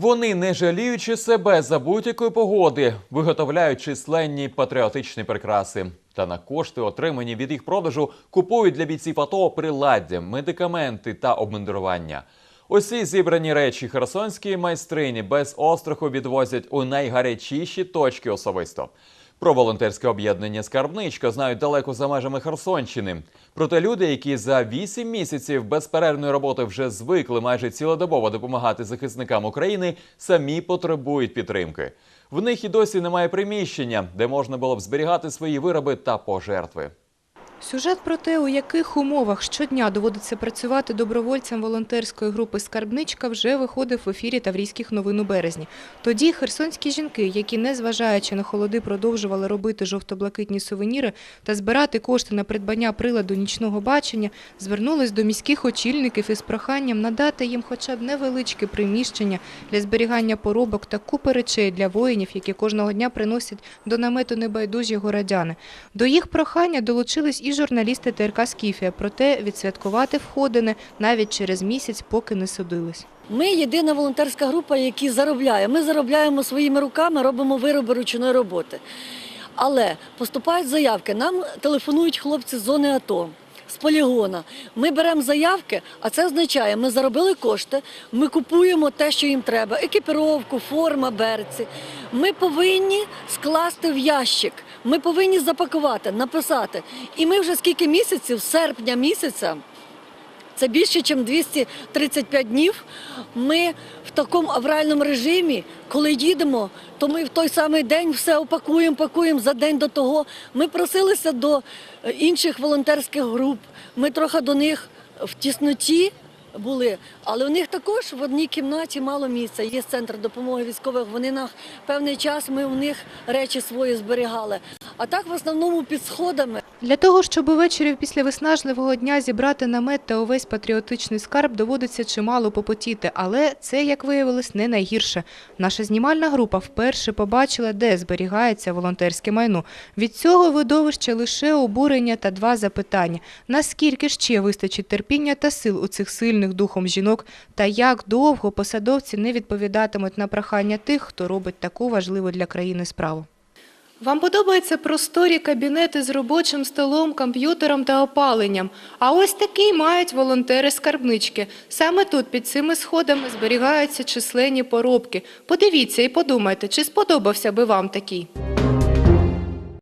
Вони, не жаліючи себе за будь-якої погоди, виготовляють численні патріотичні прикраси. Та на кошти, отримані від їх продажу, купують для бійців АТО приладдя, медикаменти та обмундирування. Усі зібрані речі херсонські майстрині без остраху відвозять у найгарячіші точки особисто. Про волонтерське об'єднання Скарбничка знають далеко за межами Херсонщини. Проте люди, які за 8 місяців безперервної роботи вже звикли майже цілодобово допомагати захисникам України, самі потребують підтримки. В них і досі немає приміщення, де можна було б зберігати свої вироби та пожертви. Сюжет про те, у яких умовах щодня доводиться працювати добровольцям волонтерської групи «Скарбничка» вже виходив в ефірі Таврійських новин у березні. Тоді херсонські жінки, які, незважаючи на холоди, продовжували робити жовто-блакитні сувеніри та збирати кошти на придбання приладу нічного бачення, звернулись до міських очільників із проханням надати їм хоча б невеличке приміщення для зберігання поробок та купи речей для воїнів, які кожного дня приносять до намету небайдужі городяни. До їх прохання долучились і журналісти ТРК «Скіфія», проте відсвяткувати входини навіть через місяць, поки не судились. Ми єдина волонтерська група, яка заробляє. Ми заробляємо своїми руками, робимо вироби ручної роботи. Але поступають заявки. Нам телефонують хлопці з зони АТО. З полігона ми беремо заявки, а це означає, ми заробили кошти, ми купуємо те, що їм треба: екіпіровку, форма, берці. Ми повинні скласти в ящик, ми повинні запакувати, написати. І ми вже скільки місяців, серпня місяця, це більше, ніж 235 днів. Ми в такому авральному режимі, коли їдемо, то ми в той самий день все опакуємо, пакуємо за день до того. Ми просилися до е, інших волонтерських груп. Ми трохи до них в тісноті були, але у них також в одній кімнаті мало місця. Є центр допомоги військових. Вони на певний час ми у них речі свої зберігали. А так в основному під сходами. Для того, щоб увечері після виснажливого дня зібрати намет та увесь патріотичний скарб, доводиться чимало попотіти, але це, як виявилось, не найгірше. Наша знімальна група вперше побачила, де зберігається волонтерське майно. Від цього видовища лише обурення та два запитання. Наскільки ще вистачить терпіння та сил у цих сильних духом жінок, та як довго посадовці не відповідатимуть на прохання тих, хто робить таку важливу для країни справу? Вам подобаються просторі кабінети з робочим столом, комп'ютером та опаленням. А ось такий мають волонтери-скарбнички. Саме тут, під цими сходами, зберігаються численні поробки. Подивіться і подумайте, чи сподобався би вам такий.